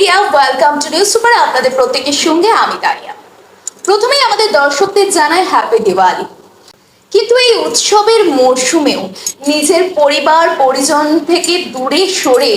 India welcome to news super আপনাদের প্রত্যেকের সঙ্গে আমি দাঁড়িয়া প্রথমেই আমাদের দর্শকদের জানাই হ্যাপি দিওয়ালি কিন্তু এই উৎসবের মরশুমেও নিজের পরিবার, পরিজন থেকে দূরে সরে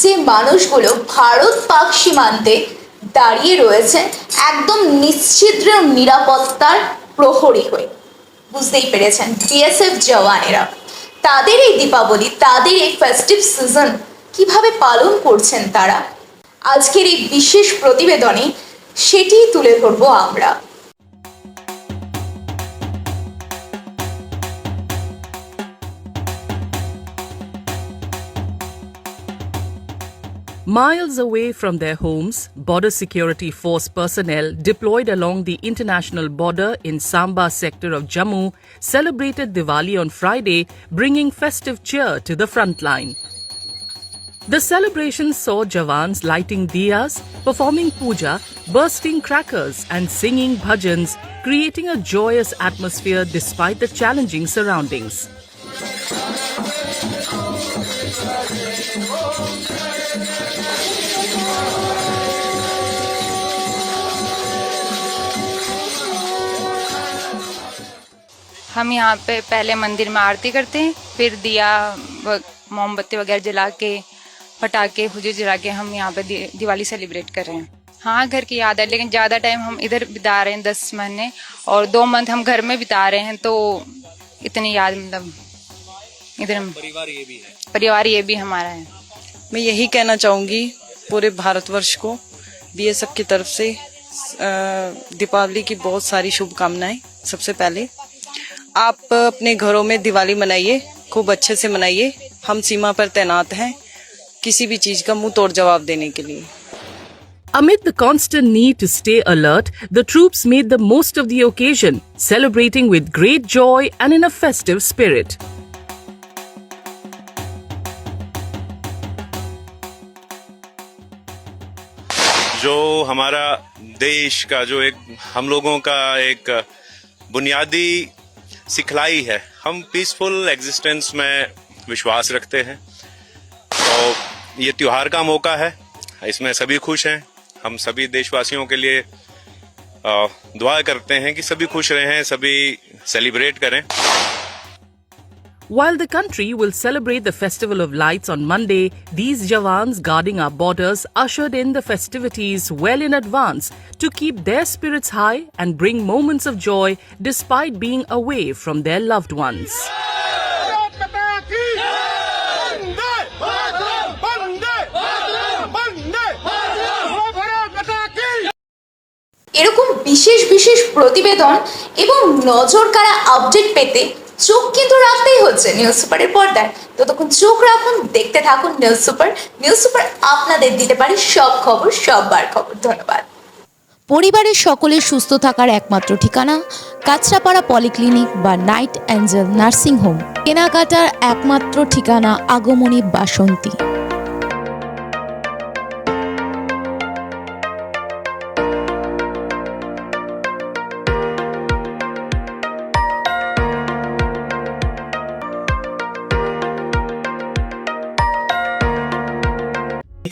যে মানুষগুলো ভারত পাক সীমান্তে দাঁড়িয়ে রয়েছে একদম নিশ্চিদ্র নিরাপত্তার প্রহরী হয়ে। বুঝতেই পেরেছেন বিএসএফ জওয়ানেরা। তাদের এই দীপাবলি, তাদের এই ফেস্টিভ সিজন কীভাবে পালন করছেন তারা? আজকের এই বিশেষ প্রতিবেদনে সেটিই তুলে ধরবো আমরা Miles away from their homes, Border Security Force personnel deployed along the international border in Samba sector of Jammu celebrated Diwali on Friday, bringing festive cheer to the front line. The celebration saw Jawans lighting diyas, performing puja, bursting crackers, and singing bhajans, creating a joyous atmosphere despite the challenging surroundings. हम यहाँ पे पहले मंदिर में आरती करते हैं फिर दिया व- मोमबत्ती वगैरह जला के पटाखे खुजे जला के हम यहाँ पे दिवाली सेलिब्रेट कर रहे हैं। हाँ घर की याद है लेकिन ज़्यादा टाइम हम इधर बिता रहे हैं दस महीने और दो मंथ हम घर में बिता रहे हैं तो इतनी याद मतलब इधर हम परिवार ये भी है। परिवार ये भी हमारा है। मैं यही कहना चाहूँगी पूरे भारतवर्ष को बी बीएसएफ की तरफ़ से दीपावली की बहुत सारी शुभकामनाएँ सबसे पहले। आप अपने घरों में दिवाली मनाइए खूब अच्छे से मनाइए। हम सीमा पर तैनात हैं। किसी भी चीज़ का मुँह तोड़ जवाब देने के लिए Amid the constant need to stay alert, the troops made the most of the occasion, celebrating with great joy and in a festive spirit. जो हमारा देश का जो एक हम लोगों का एक बुनियादी सिखलाई है हम पीसफुल एग्जिस्टेंस में विश्वास रखते हैं और ये त्योहार का मौका है इसमें सभी खुश हैं हम सभी देशवासियों के लिए दुआ करते हैं कि सभी खुश रहें सभी सेलिब्रेट करें While the country will celebrate the Festival of Lights on Monday, these Jawans guarding our borders ushered in the festivities well in advance to keep their spirits high and bring moments of joy despite being away from their loved ones. বিশেষ বিশেষ প্রতিবেদন এবং নজর কাড়া update পেতে চোখ কিন্তু রাখতেই হচ্ছে নিউজ সুপারের পর্দায়। ততক্ষণ চোখ রাখুন, দেখতে থাকুন নিউজ সুপার নিউজ সুপার আপনাদের দিতে পারে সব খবর, সববার খবর। ধন্যবাদ। পরিবারের সকলের সুস্থ থাকার একমাত্র ঠিকানা কাঁচরাপাড়া পলিক্লিনিক বা নাইট অ্যাঞ্জেল নার্সিং হোম। কেনাকাটার একমাত্র ঠিকানা আগমনী বাসন্তী।